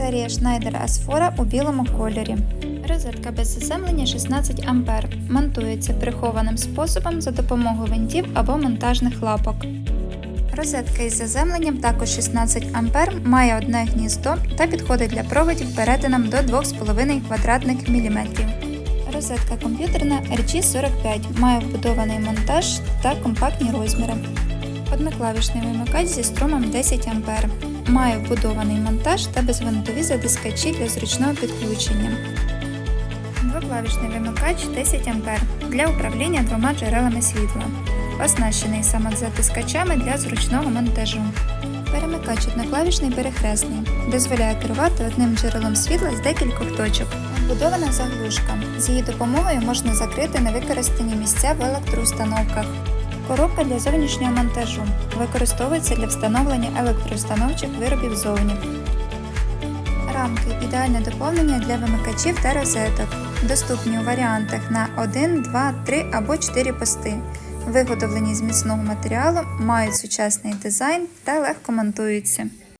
Серія Schneider Asphora у білому кольорі. Розетка без заземлення 16 А. Монтується прихованим способом за допомогою винтів або монтажних лапок. Розетка із заземленням також 16 А, має одне гніздо та підходить для проводів перетином до 2,5 квадратних міліметрів. Розетка комп'ютерна RG45 має вбудований монтаж та компактні розміри. Одноклавішний вимикач зі струмом 10 А. Має вбудований монтаж та безвинтові затискачі для зручного підключення. Двоклавішний вимикач 10 А для управління двома джерелами світла. Оснащений самозатискачами для зручного монтажу. Перемикач одноклавішний перехресний. Дозволяє керувати одним джерелом світла з декількох точок. Вбудована заглушка. З її допомогою можна закрити невикористані місця в електроустановках. Коробка для зовнішнього монтажу. Використовується для встановлення електроустановчих виробів зовні. Рамки ідеальне доповнення для вимикачів та розеток. Доступні у варіантах на 1, 2, 3 або 4 пости. Виготовлені з міцного матеріалу, мають сучасний дизайн та легко монтуються.